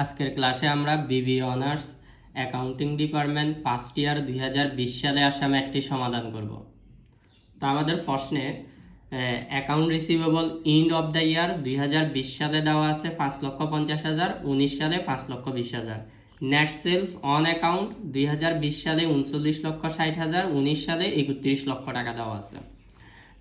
আজকের ক্লাসে আমরা BB honours accounting department first year দুই হাজার বিশ সালে আসামে একটি সমাধান করব। তো আমাদের প্রশ্নে account receivable end of the year দুই হাজার বিশ সালে দেওয়া আছে পাঁচ লক্ষ পঞ্চাশ হাজার, উনিশ সালে পাঁচ লক্ষ বিশ হাজার। নেট সেলস অন অ্যাকাউন্ট দুই হাজার বিশ সালে উনচল্লিশ লক্ষ ষাট হাজার, উনিশ সালে একত্রিশ লক্ষ টাকা দেওয়া আছে।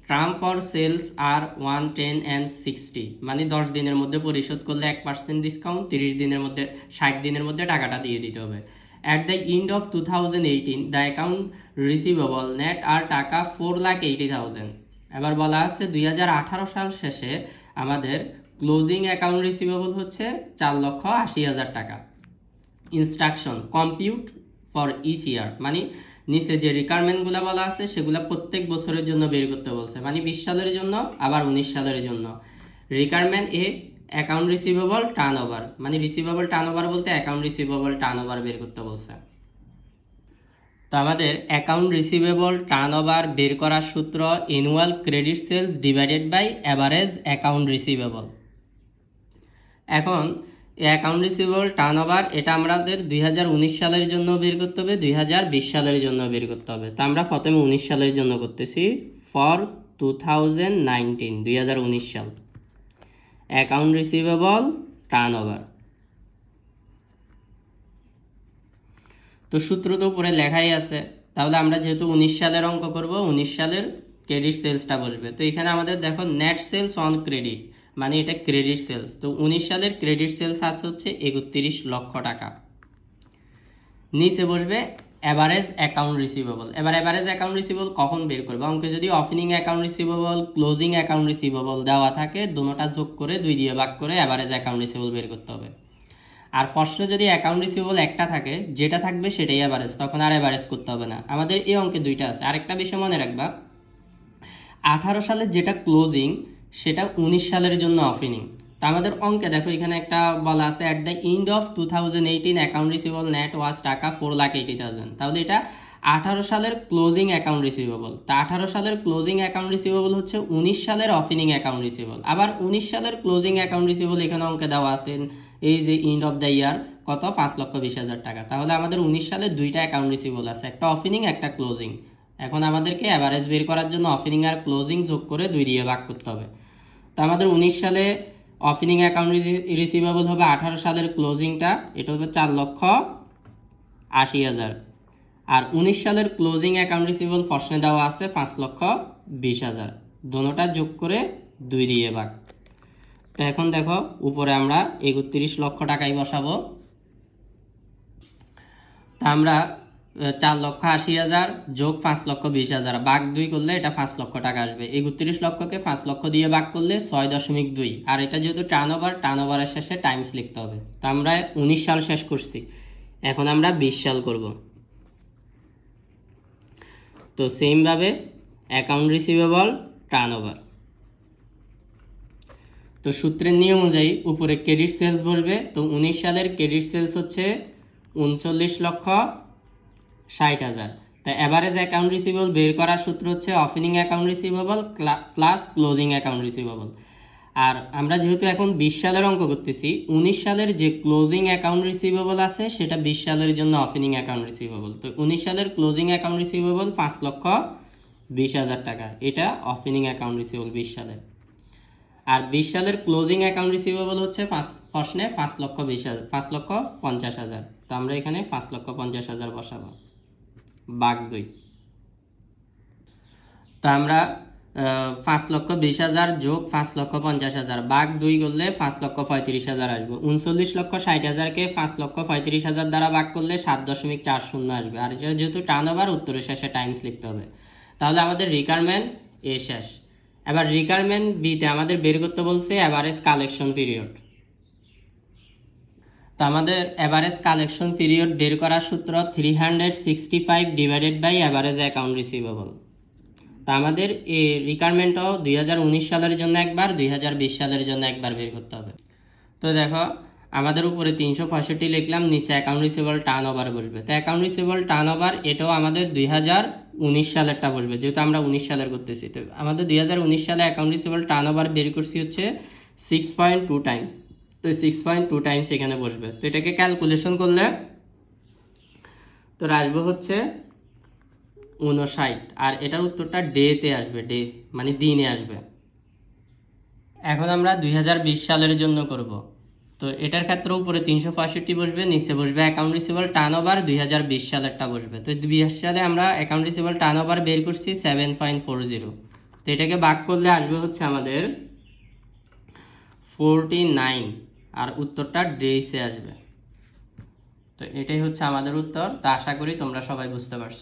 ট্রাম ফর সেলস আর ওয়ান টেন অ্যান্ড সিক্সটি মানে দশ দিনের মধ্যে পরিশোধ করলে এক পার্সেন্ট ডিসকাউন্ট তিরিশ দিনের মধ্যে, ষাট দিনের মধ্যে টাকাটা দিয়ে দিতে হবে। At the end of two thousand eighteen the account receivable net are taka four lakh eighty thousand এবার বলা আছে দুই হাজার আঠারো সাল শেষে আমাদের ক্লোজিং অ্যাকাউন্ট রিসিভেবল হচ্ছে চার লক্ষ আশি হাজার টাকা। Instruction compute for each year মানে নিচে যে রিকোয়ারমেন্টগুলো বলা আছে, সেগুলো প্রত্যেক বছরের জন্য বের করতে বলছে। মানে বিশ সালের জন্য, আবার উনিশ সালের জন্য। Requirement A account receivable turnover মানে রিসিভেবল টার্ন ওভার বলতে অ্যাকাউন্ট রিসিভেবল টার্ন ওভার বের করতে বলছে। তো আমাদের অ্যাকাউন্ট রিসিভেবল টার্ন ওভার বের করার সূত্র annual credit sales divided by average account receivable এখন অ্যাকাউন্ট রিসিভেবল টার্ন ওভার এটা আমাদের দুই হাজার উনিশ সালের জন্য বের করতে হবে, দুই হাজার বিশ সালের জন্য বের করতে হবে। তা আমরা প্রথমে উনিশ সালের জন্য করতেছি ফর টু থাউজেন্ড নাইনটিন দুই হাজার উনিশ সাল। অ্যাকাউন্ট রিসিভেবল টার্ন ওভার তো সূত্র তো উপরে লেখাই আছে, তাহলে আমরা যেহেতু উনিশ সালের অঙ্ক করব, উনিশ সালের ক্রেডিট সেলসটা বসবে। তো এখানে আমাদের দেখো নেট সেলস অন ক্রেডিট মানে এটা ক্রেডিট সেলস তো উনিশ সালের ক্রেডিট সেলস আছে হচ্ছে একত্রিশ লক্ষ টাকা। নিচে বসবে অ্যাভারেজ অ্যাকাউন্ট রিসিভেবল এবার অ্যাভারেজ অ্যাকাউন্ট রিসিভেবল কখন বের করবে? অঙ্কে যদি opening account receivable closing account receivable দেওয়া থাকে দুটোটা যোগ করে দুই দিয়ে ভাগ করে অ্যাভারেজ অ্যাকাউন্ট রিসিভেবল বের করতে হবে। আর প্রশ্নে যদি অ্যাকাউন্ট রিসিভেবল একটা থাকে, যেটা থাকবে সেটাই অ্যাভারেজ তখন আর অ্যাভারেজ করতে হবে না। আমাদের এই অঙ্কে দুইটা আছে। আরেকটা বিষয় মনে রাখবা, আঠারো সালের যেটা ক্লোজিং সেটা উনিশ সালের জন্য ওপেনিং তা আমাদের অঙ্কে দেখো, এখানে একটা বলা আছে at the end of two thousand eighteen account receivable net was taka four lakh eighty thousand তাহলে এটা আঠারো সালের ক্লোজিং অ্যাকাউন্ট রিসিভেবল তা আঠারো সালের ক্লোজিং অ্যাকাউন্ট রিসিভেবল হচ্ছে উনিশ সালের ওপেনিং অ্যাকাউন্ট রিসিভেবল আবার উনিশ সালের ক্লোজিং অ্যাকাউন্ট রিসিভেবল এখানে অঙ্কে দেওয়া আছে, এই যে এন্ড অফ দ্য ইয়ার কত? পাঁচ লক্ষ বিশ হাজার টাকা। তাহলে আমাদের উনিশ সালের দুইটা অ্যাকাউন্ট রিসিভেবল আছে, একটা ওপেনিং একটা ক্লোজিং এখন আমাদেরকে অ্যাভারেজ বের করার জন্য ওপেনিং আর ক্লোজিং যোগ করে দুই দিয়ে ভাগ করতে হবে। তো আমাদের উনিশ সালে ওপেনিং অ্যাকাউন্ট রিসিভেবল হবে, আঠারো সালের ক্লোজিংটা এটা হবে চার লক্ষ আশি হাজার। আর উনিশ সালের ক্লোজিং অ্যাকাউন্ট রিসিভেবল প্রশ্নে দেওয়া আছে পাঁচ লক্ষ বিশ হাজার। দোনোটা যোগ করে দুই দিয়ে ভাগ। তো এখন দেখো, উপরে আমরা একত্রিশ লক্ষ টাকাই বসাবো। তা আমরা চার লক্ষ আশি হাজার যোগ পাঁচ লক্ষ বিশ হাজার। ভাগ দুই করলে এটা পাঁচ লক্ষ টাকা আসবে। একত্রিশ লক্ষকে পাঁচ লক্ষ দিয়ে ভাগ করলে ছয় দশমিক দুই। আর এটা যেহেতু টার্ন ওভার টার্ন ওভারের শেষে টাইমস লিখতে হবে। তো আমরা উনিশ সাল শেষ করছি। এখন আমরা বিশ সাল করব। তো সেমভাবে অ্যাকাউন্ট রিসিভেবল টার্ন ওভার তো সূত্রের নিয়ম অনুযায়ী উপরে ক্রেডিট সেলস বসবে। তো উনিশ সালের ক্রেডিট সেলস হচ্ছে উনচল্লিশ লক্ষ ষাট হাজার। তা অ্যাভারেজ অ্যাকাউন্ট রিসিভেবল বের করার সূত্র হচ্ছে opening account receivable plus closing account receivable আর আমরা যেহেতু এখন বিশ সালের অঙ্ক করতেছি, উনিশ সালের যে ক্লোজিং অ্যাকাউন্ট রিসিভেবল আছে, সেটা বিশ সালের জন্য ওপেনিং অ্যাকাউন্ট রিসিভেবল তো উনিশ সালের ক্লোজিং অ্যাকাউন্ট রিসিভেবল পাঁচ লক্ষ বিশ হাজার টাকা। এটা ওপেনিং অ্যাকাউন্ট রিসিভেবল বিশ সালের। আর বিশ সালের ক্লোজিং অ্যাকাউন্ট রিসিভেবল হচ্ছে পাঁচ, প্রশ্নে পাঁচ লক্ষ বিশ হাজার, পাঁচ লক্ষ পঞ্চাশ হাজার। তো আমরা এখানে পাঁচ লক্ষ পঞ্চাশ হাজার বসাবো। বাঘ দুই তো আমরা পাঁচ লক্ষ বিশ হাজার যোগ পাঁচ লক্ষ পঞ্চাশ হাজার। বাঘ দুই করলে পাঁচ লক্ষ পঁয়ত্রিশ হাজার আসবে। উনচল্লিশ লক্ষ ষাট হাজারকে পাঁচ লক্ষ পঁয়ত্রিশ হাজার দ্বারা ভাগ করলে সাত দশমিক চার শূন্য আসবে। আর এটা যেহেতু টার্ন ওভার উত্তরের শেষে টাইমস লিখতে হবে। তাহলে আমাদের রিকারমেন্ট এ শেষ। এবার রিকারমেন্ট বিতে আমাদের বের করতে বলছে অ্যাভারেজ কালেকশন পিরিয়ড আমাদের অ্যাভারেজ কালেকশন পিরিয়ড বের করার সূত্র three hundred sixty five divided by average account receivable তা আমাদের এই রিকোয়ারমেন্টও দুই হাজার উনিশ সালের জন্য একবার, দুই হাজার বিশ সালের জন্য একবার বের করতে হবে। তো দেখো, আমাদের উপরে তিনশো পঁয়ষট্টি লিখলাম, নিচে অ্যাকাউন্ট রিসিভেবল টার্ন ওভার বসবে। তো অ্যাকাউন্ট রিসিভেবল টার্ন ওভার এটাও আমাদের দুই হাজার উনিশ সালেরটা বসবে, যেহেতু আমরা উনিশ সালের করতেছি। তো আমাদের দুই হাজার উনিশ সালে অ্যাকাউন্ট রিসিভেবল টার্ন ওভার বের করছি হচ্ছে সিক্স পয়েন্ট টু টাইমস তো সিক্স পয়েন্ট টু টাইমস এখানে বসবে। তো এটাকে ক্যালকুলেশন করলে তোর আসবে হচ্ছে উনষাট আর এটার উত্তরটা ডেতে আসবে ডে মানে দিনে আসবে। এখন আমরা দুই হাজার বিশ সালের জন্য করব। তো এটার ক্ষেত্রে উপরে তিনশো পঁয়ষট্টি বসবে, নিচে বসবে অ্যাকাউন্ট রিসিভেবল টার্ন ওভার দুই হাজার বিশ সালেরটা বসবে। তো দুই সালে আমরা অ্যাকাউন্ট রিসিভেবল টার্ন ওভার বের করছি সেভেন পয়েন্ট ফোর জিরো তো এটাকে বাক করলে আসবে হচ্ছে আমাদের ফোরটি নাইন আর উত্তরটা ডেইসে আসবে। তো এটাই হচ্ছে আমাদের উত্তর। তা আশা করি তোমরা সবাই বুঝতে পারছ।